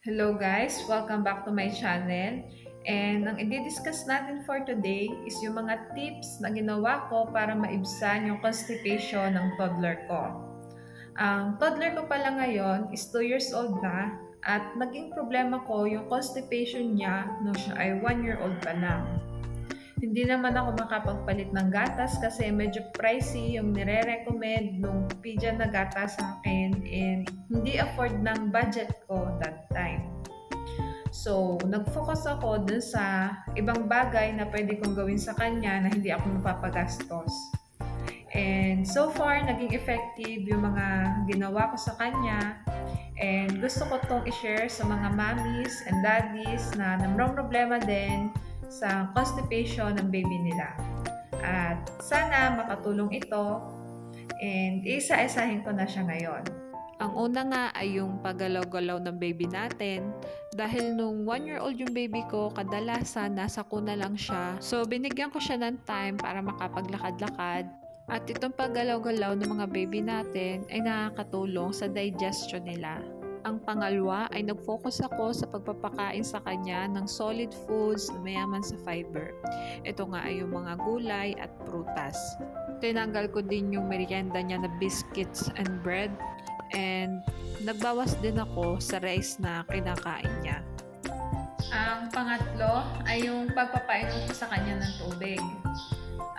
Hello guys! Welcome back to my channel. And ang i-discuss natin for today is yung mga tips na ginawa ko para maibsan yung constipation ng toddler ko. Ang toddler ko pala ngayon is 2 years old na at naging problema ko yung constipation niya nung siya ay 1 year old pa lang. Hindi naman ako makapagpalit ng gatas kasi medyo pricey yung nire-recommend nung pidya na gatas sa akin and hindi afford ng budget ko that time. So, nag-focus ako dun sa ibang bagay na pwede kong gawin sa kanya na hindi ako mapapagastos. And so far, naging effective yung mga ginawa ko sa kanya. And gusto ko tong i-share sa mga mommies and daddies na namrong problema din sa constipation ng baby nila. At sana makatulong ito and isa-isahin ko na siya ngayon. Ang una nga ay yung paggalaw-galaw ng baby natin. Dahil nung 1 year old yung baby ko, kadalasan nasa kuna lang siya. So binigyan ko siya ng time para makapaglakad-lakad. At itong paggalaw-galaw ng mga baby natin ay nakakatulong sa digestion nila. Ang pangalawa ay nag-focus ako sa pagpapakain sa kanya ng solid foods na mayaman sa fiber. Ito nga ay yung mga gulay at prutas. Tinanggal ko din yung merienda niya na biscuits and bread and nagbawas din ako sa rice na kinakain niya. Ang pangatlo ay yung pagpapainom ko sa kanya ng tubig.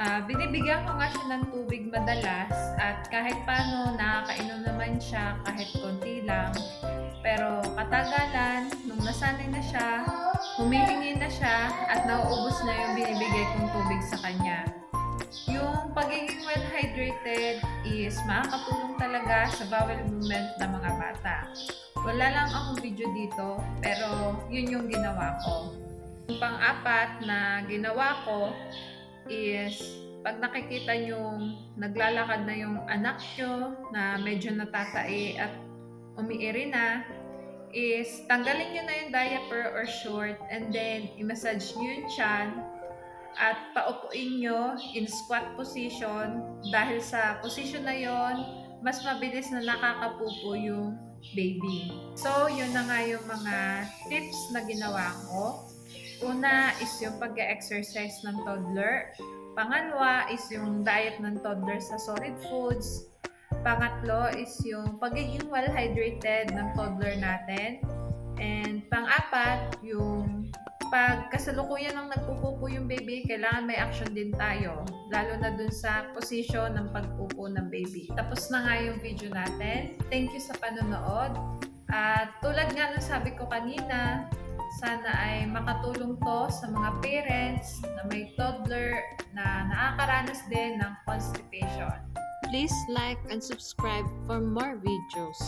Ah, binibigyan ko nga siya ng tubig madalas at kahit paano nakakainom naman siya kahit konti lang. Pero katagalan, nung nasanay na siya, humihingi na siya at nauubos na yung binibigay kong tubig sa kanya. Yung pagiging well hydrated is makakatulong talaga sa bowel movement ng mga bata. Wala lang akong video dito, pero yun yung ginawa ko. Yung pang-apat na ginawa ko is pag nakikita yung naglalakad na yung anak nyo na medyo natatai at umiiri na, is tanggalin nyo na yung diaper or short and then i-massage nyo yung chan at paupuin nyo in squat position dahil sa position na yon mas mabilis na nakakapupo yung baby. So, yun na nga yung mga tips na ginawa ko. Una is yung pag-exercise ng toddler. Pangalawa is yung diet ng toddler sa solid foods. Pangatlo is yung pagiging well hydrated ng toddler natin. And pang-apat, yung pag kasalukuyan ng nagpupupo yung baby, kailangan may action din tayo. Lalo na dun sa position ng pagpupo ng baby. Tapos na nga yung video natin. Thank you sa panonood. At tulad nga ng sabi ko kanina, sana makatulong to sa mga parents na may toddler na nakakaranas din ng constipation. Please like and subscribe for more videos.